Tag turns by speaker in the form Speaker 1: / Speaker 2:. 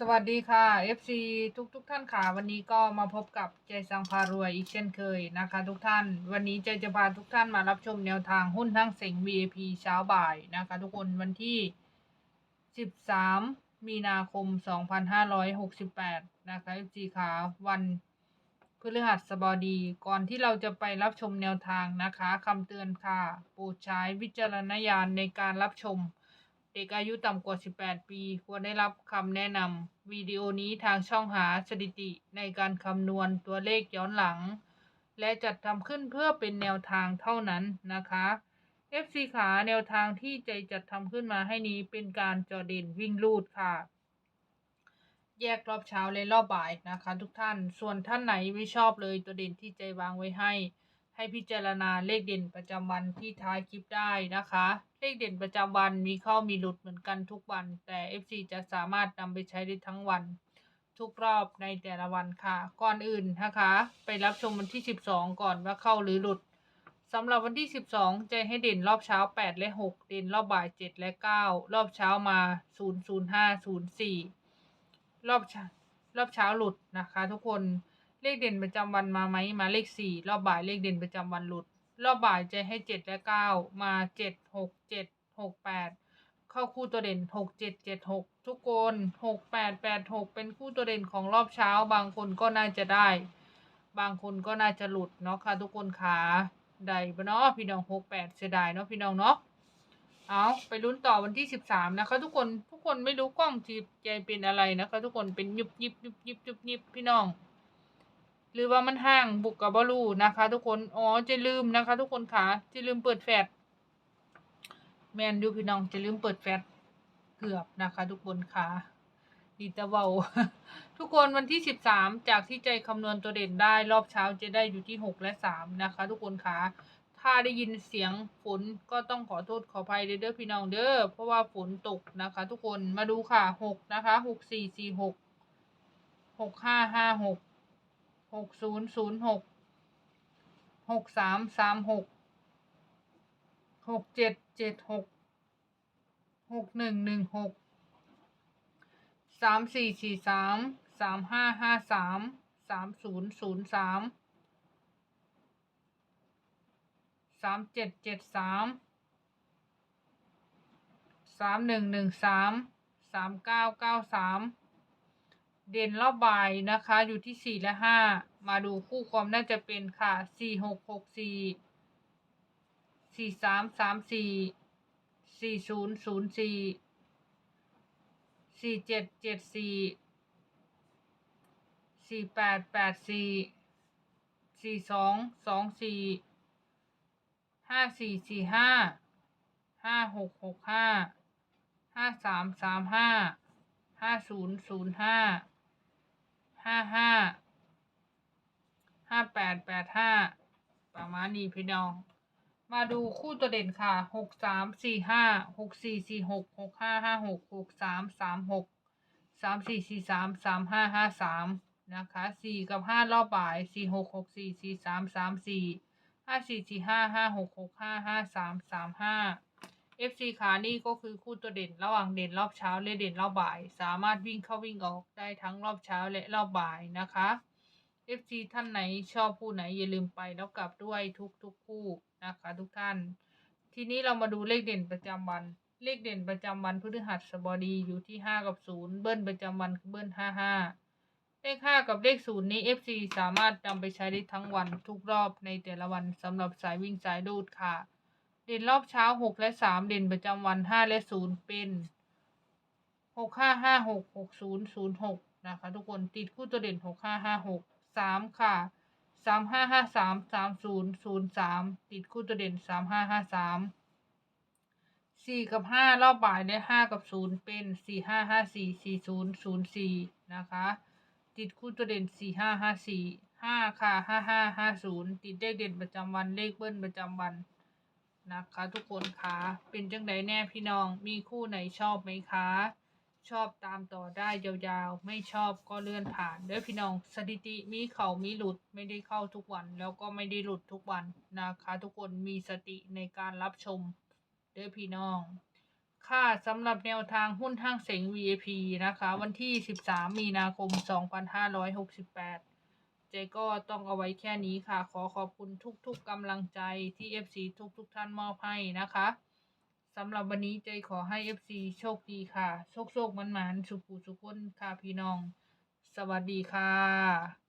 Speaker 1: สวัสดีค่ะ FC ทุกทุกๆท่านค่ะ วันนี้ก็มาพบกับใจสังพารวยอีกเช่นเคยนะคะ ทุกท่าน วันนี้ใจจะพาทุกท่านมารับชมแนวทางหุ้นทั้งเซ็ง VIP เช้าบ่ายนะคะ ทุกคนวันที่ 13 มีนาคม 2568 นะคะ FC ค่ะวันพฤหัสบดีก่อนที่เราจะไปรับชมแนวทางนะคะคำเตือนค่ะ โปรดใช้วิจารณญาณในการรับชม เด็กอายุต่ำกว่า 18 ปี ควรได้รับคำแนะนำวิดีโอนี้ทางช่องหาสถิติในการคำนวณตัวเลขย้อนหลัง และจัดทำขึ้นเพื่อเป็นแนวทางเท่านั้นนะคะ FC ขาแนวทางที่ใจจัดทำขึ้นมาให้นี้เป็นการจอเด่นวิ่งลูดค่ะ แยกรอบเช้าและรอบบ่ายนะคะ ทุกท่าน ส่วนท่านไหนไม่ชอบเลยตัวเด่นที่ใจวางไว้ให้ ให้พิจารณาเลขเด่นประจำวันที่ท้ายคลิปได้นะคะ เลขเด่นประจำวันมีเข้ามีหลุดเหมือนกันทุกวัน แต่ FC จะสามารถนำไปใช้ได้ทั้งวัน ทุกรอบในแต่ละวันค่ะ ก่อนอื่นนะคะ ไปรับชมวันที่ 12 ก่อนว่าเข้าหรือหลุดสำหรับวันที่ 12ใจให้เด่นรอบเช้า 8 และ 6 เด่นรอบบ่าย 7 และ 9 รอบเช้ามา 005 04 รอบเช้ารอบเช้าหลุดนะคะ ทุกคน เลขเด่นประจำวันมาไหมมาเลขสี่รอบบ่ายเลขเด่นประจำวันหลุด รอบบ่ายจะให้เจ็ดและเก้ามาเจ็ดหกเจ็ดหกแปดเข้าคู่ตัวเด่นหกเจ็ดเจ็ดหกทุกคนหกแปดแปดหกเป็นคู่ตัวเด่นของรอบเช้า บางคนก็น่าจะได้ บางคนก็น่าจะหลุดเนาะค่ะทุกคนขาได้ปะเนาะพี่น้องหกแปดเสียดายเนาะพี่น้องเนาะเอาไปลุ้นต่อวันที่สิบสามนะคะ ทุกคนทุกคนไม่รู้กล้องจีบใจเป็นอะไรนะคะ ทุกคนเป็นยุบยิบยุบยิบยุบยิบพี่น้อง หรือว่ามันห่างบุกกับบอลูนะคะ ทุกคน อ๋อจะลืมนะคะ ทุกคนค่ะจะลืมเปิดแฟลชแมนดูพี่น้องจะลืมเปิดแฟลชเกือบนะคะ ทุกคนค่ะดีตะเบาทุกคนวันที่สิบสามจากที่ใจคำนวณตัวเด่นได้รอบเช้าจะได้อยู่ที่หกและสามนะคะ ทุกคนค่ะถ้าได้ยินเสียงฝนก็ต้องขอโทษขออภัยเด้อพี่น้องเด้อเพราะว่าฝนตกนะคะ ทุกคนมาดูค่ะหกนะคะหกสี่สี่หกหกห้าห้าหก หกศูนย์ศูนย์หกหกสามสามหกหกเจ็ดเจ็ดหกหกหนึ่งหนึ่งหกสามสี่สี่สามสามห้าห้าสามสามศูนย์ศูนย์สามสามเจ็ดเจ็ดสามสามหนึ่งหนึ่งสามสามเก้าเก้าสาม เด่นรอบบ่ายนะคะ อยู่ที่สี่และห้ามาดูคู่ความน่าจะเป็นค่ะสี่หกหกสี่สี่สามสามสี่สี่ศูนย์ศูนย์สี่สี่เจ็ดเจ็ดสี่สี่แปดแปดสี่สี่สองสองสี่ห้าสี่สี่ห้าห้าหกหกห้าห้าสามสามห้าห้าศูนย์ศูนย์ห้า ห้าห้าห้าแปดแปดห้าประมาณนี้พี่น้อง มาดูคู่ตัวเด่นค่ะหกสามสี่ห้าหกสี่สี่หกหกห้าห้าหกหกสามสามหกสามสี่สี่สามสามห้าห้าสามนะคะสี่กับห้ารอบบ่ายสี่หกหกสี่สี่สามสามสี่ห้าสี่สี่ห้าห้าหกหกห้าห้าสามสามห้า FC ขานี่ก็คือคู่ตัวเด่นระหว่างเด่นรอบเช้าและเด่นรอบบ่าย สามารถวิ่งเข้าวิ่งออกได้ทั้งรอบเช้าและรอบบ่ายนะคะ FC ท่านไหนชอบคู่ไหนอย่าลืมไปแล้วกลับด้วยทุกทุกคู่นะคะ ทุกท่าน ทีนี้เรามาดูเลขเด่นประจำวัน เลขเด่นประจำวันพฤหัสบดีอยู่ที่ห้ากับศูนย์เบิ้ลประจำวันคือเบิ้ลห้าห้าเลขห้ากับเลขศูนย์นี้ FC สามารถนำไปใช้ได้ทั้งวันทุกรอบในแต่ละวันสำหรับสายวิ่งสายดูดค่ะ เด่นรอบเช้าหกและสามเด่นประจำวันห้าและศูนย์เป็นหกห้าห้าหกหกศูนย์ศูนย์หกนะคะ ทุกคนติดคู่ตัวเด่นหกห้าห้าหกสามค่ะสามห้าห้าสามสามศูนย์ศูนย์สามติดคู่ตัวเด่นสามห้าห้าสามสี่กับห้ารอบบ่ายและห้ากับศูนย์เป็นสี่ห้าห้าสี่สี่ศูนย์ศูนย์สี่นะคะ ติดคู่ตัวเด่นสี่ห้าห้าสี่ห้าค่ะห้าห้าห้าศูนย์ติดเลขเด่นประจำวันเลขเบิ้ลประจำวัน นะคะ ทุกคนคะเป็นจังไดแน่พี่น้องมีคู่ไหนชอบไหมคะ ชอบตามต่อได้ยาวๆ ไม่ชอบก็เลื่อนผ่านเด้อพี่น้องสถิติมีเขามีหลุดไม่ได้เข้าทุกวัน แล้วก็ไม่ได้หลุดทุกวันนะคะ ทุกคนมีสติในการรับชมเด้อพี่น้องค่ะสำหรับแนวทางหุ้นห้างเสง VIP นะคะ วันที่ 13 มีนาคม 2568 เจก็ต้องเอาไว้แค่นี้ค่ะ ขอขอบคุณทุกๆกำลังใจที่ FC ทุกๆท่านมอบให้นะคะสำหรับวันนี้เจขอให้ FC โชคดีค่ะ โชคโชคมันมันๆสุขุสุขคนค่ะพี่น้อง สวัสดีค่ะ